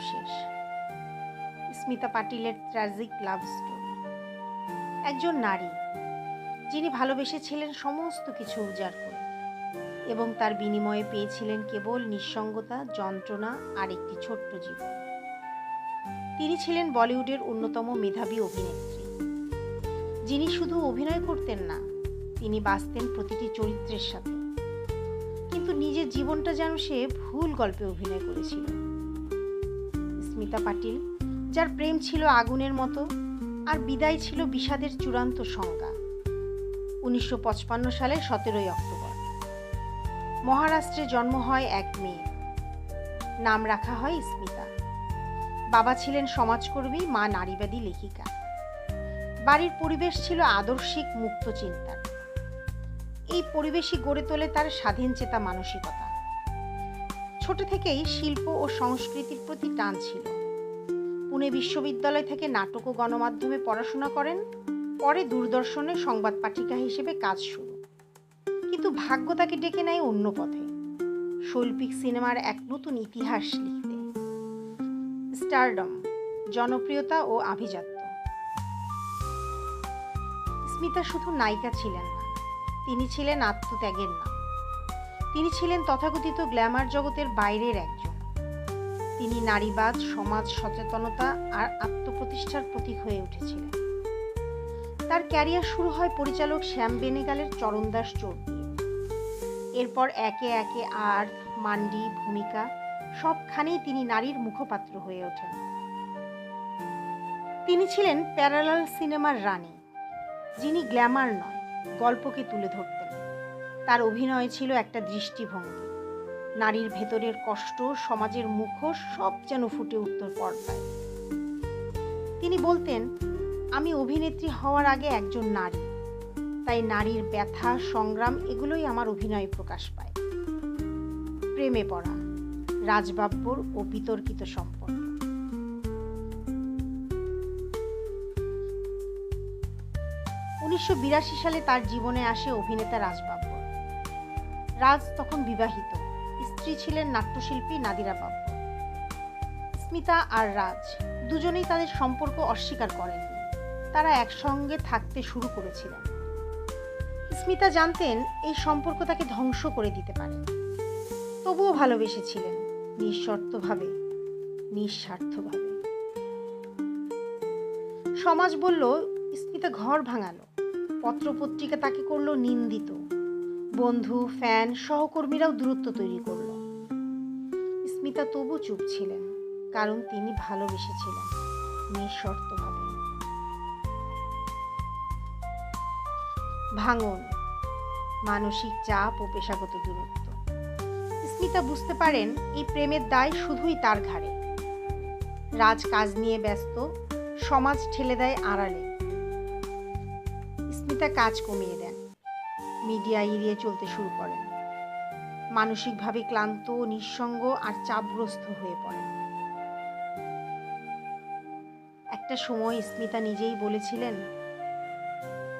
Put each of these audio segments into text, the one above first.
শেষ। স্মিতা পাটিলের tragic love story একজন নারী, যিনি ভালোবেসেছিলেন সমস্ত কিছু উজাড় করে এবং তার বিনিময়ে পেয়েছিলেন কেবল নিঃসঙ্গতা, যন্ত্রণা আর একটি ছোট্ট জীবন। তিনি ছিলেন বলিউডের অন্যতম মেধাবী অভিনেত্রী। যিনি শুধু অভিনয় করতেন না, তিনি বাঁচতেন প্রতিটি চরিত্রের সাথে। নিজের জীবনটা যেন সে ভুল গল্পে অভিনয় করেছিল। স্মিতা পাটিল, যার প্রেম ছিল আগুনের মতো, আর বিদায় ছিল বিষাদের চূড়ান্ত সংজ্ঞা। উনিশশো সালে সতেরোই অক্টোবর। মহারাষ্ট্রে জন্ম হয় এক মেয়ে। নাম রাখা হয় স্মিতা। বাবা ছিলেন সমাজকর্মী, মা নারীবাদী লেখিকা। বাড়ির পরিবেশ ছিল আদর্শিক, মুক্ত চিন্তার। এই পরিবেশই গড়ে তোলে তার স্বাধীন চেতা মানসিকতা। ছোট থেকেই শিল্প ও সংস্কৃতির প্রতি টান ছিল। পুনে বিশ্ববিদ্যালয় থেকে নাটক ও গণমাধ্যমে পড়াশোনা করেন, পরে দূরদর্শনে সংবাদ পাঠিকা হিসেবে কাজ শুরু। কিন্তু ভাগ্য তাকে ডেকে নেয় অন্য পথে। শৈল্পিক সিনেমার এক নতুন ইতিহাস লিখতে। স্টারডম, জনপ্রিয়তা ও আভিজাত্য। স্মিতা শুধু নায়িকা ছিলেন না তিনি ছিলেন আত্মত্যাগের নাম। তিনি ছিলেন তথাকথিত গ্ল্যামার জগতের বাইরের একজন। তিনি নারীবাদ, সমাজ সচেতনতা আর আত্মপ্রতিষ্ঠার প্রতীক হয়ে উঠেছিলেন। তার ক্যারিয়ার শুরু হয় পরিচালক শ্যাম বেনেগালের চরণদাস চোর এরপর একে একে আর্ট মান্ডি, ভূমিকা, সবখানেই তিনি নারীর মুখপাত্র হয়ে ওঠেন। তিনি ছিলেন প্যারালাল সিনেমার রানী, যিনি গ্ল্যামার নয় গল্পকে তুলে ধরতেন। তার অভিনয় ছিল একটা দৃষ্টিভঙ্গি। নারীর ভেতরের কষ্ট, সমাজের মুখোশ, সব যেন ফুটে উঠত পর্দায়। তিনি বলতেন, আমি অভিনেত্রী হওয়ার আগে একজন নারী। তাই নারীর ব্যথা, সংগ্রাম, এগুলোই আমার অভিনয়ে প্রকাশ পায়। প্রেমে পড়া রাজবাব্যর ও বিতর্কিত সম্পর্ক। উনিশশো সালে তার জীবনে আসে অভিনেতা রাজবাব্য রাজ তখন বিবাহিত, স্ত্রী ছিলেন নাট্যশিল্পী নাদিরা বাব্য স্মিতা আর রাজ দুজনেই তাদের সম্পর্ক অস্বীকার করেননি। তারা একসঙ্গে থাকতে শুরু করেছিলেন। স্মিতা জানতেন এই সম্পর্ক তাকে ধ্বংস করে দিতে পারে। তবুও ভালোবেসেছিলেন, নিঃশর্তভাবে, নিঃস্বার্থভাবে। সমাজ বলল, স্মিতা ঘর ভাঙালো। পত্রপত্রিকা তাকে করল নিন্দিত। বন্ধু, ফ্যান, সহকর্মীরাও দূরত্ব তৈরি করল। স্মিতা তবু চুপ ছিলেন, কারণ তিনি ভালোবেসেছিলেন। নিঃশর্তভাবে ভাঙন, মানসিক চাপ ও পেশাগত দূরত্ব। স্মিতা বুঝতে পারেন, এই প্রেমের দায় শুধুই তার ঘাড়ে। রাজ কাজ নিয়ে ব্যস্ত, সমাজ ঠেলে দেয় আড়ালে। স্মিতা কাজ কমিয়ে দেন। মিডিয়া এড়িয়ে চলতে শুরু করেন। মানসিকভাবে ক্লান্ত, নিঃসঙ্গ আর চাপগ্রস্ত হয়ে পড়েন। একটা সময় স্মিতা নিজেই বলেছিলেন,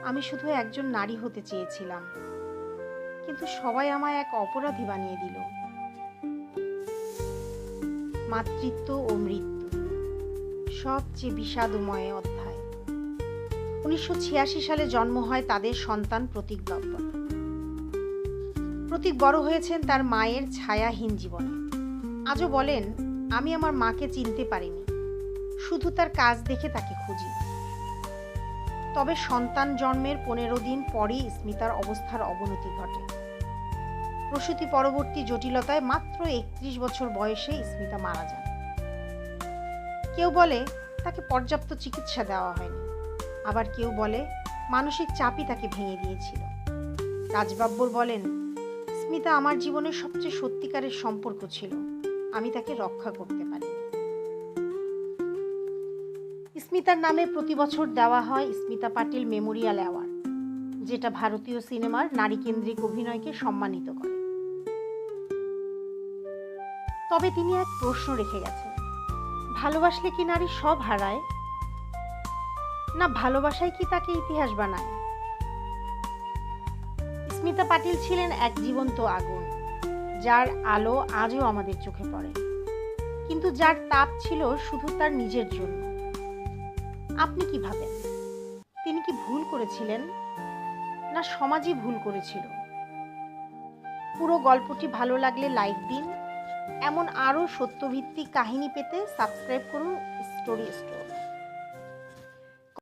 আমি শুধু একজন নারী হতে চেয়েছিলাম, কিন্তু সবাই আমায় এক অপরাধী বানিয়ে দিল। মাতৃত্ব ও মৃত্যু, সবচেয়ে বিষাদময় অধ্যায় উনিশশো ছিয়াশি সালে জন্ম হয় তাদের সন্তান প্রতীক বাব্বা প্রতীক বড় হয়েছেন তার মায়ের ছায়াহীন জীবনে। আজও বলেন, আমি আমার মাকে চিনতে পারিনি। শুধু তার কাজ দেখে তাকে খুঁজি। তবে সন্তান জন্মের পনেরো দিন পরই স্মিতার অবস্থার অবনতি ঘটে। প্রসূতি পরবর্তী জটিলতায় মাত্র একত্রিশ বছর বয়সে স্মিতা মারা যান। কেউ বলে, তাকে পর্যাপ্ত চিকিৎসা দেওয়া হয়নি। আবার কেউ বলে, মানসিক চাপই তাকে ভেঙে দিয়েছিল। রাজবাব্বর বলেন, স্মিতা আমার জীবনের সবচেয়ে সত্যিকারের সম্পর্ক ছিল। আমি তাকে রক্ষা করতে পারি স্মিতার নামে প্রতি বছর দেওয়া হয় স্মিতা পাটিল মেমোরিয়াল অ্যাওয়ার্ড, যেটা ভারতীয় সিনেমার নারীকেন্দ্রিক অভিনয়কে সম্মানিত করে। তবে তিনি এক প্রশ্ন রেখে গেছেন, ভালোবাসলে কি নারী সব হারায়? না ভালোবাসায় কি তাকে ইতিহাস বানায়? স্মিতা পাটিল ছিলেন এক জীবন্ত আগুন, যার আলো আজও আমাদের চোখে পড়ে। কিন্তু যার তাপ ছিল শুধু তার নিজের জন্য। আপনি কি ভাবেন? তিনি কি ভুল করেছিলেন? না সমাজই ভুল করেছিল? পুরো গল্পটি ভালো লাগলে লাইক দিন। এমন আরও সত্যভিত্তিক কাহিনী পেতে সাবস্ক্রাইব করুন স্টোরি স্টোর।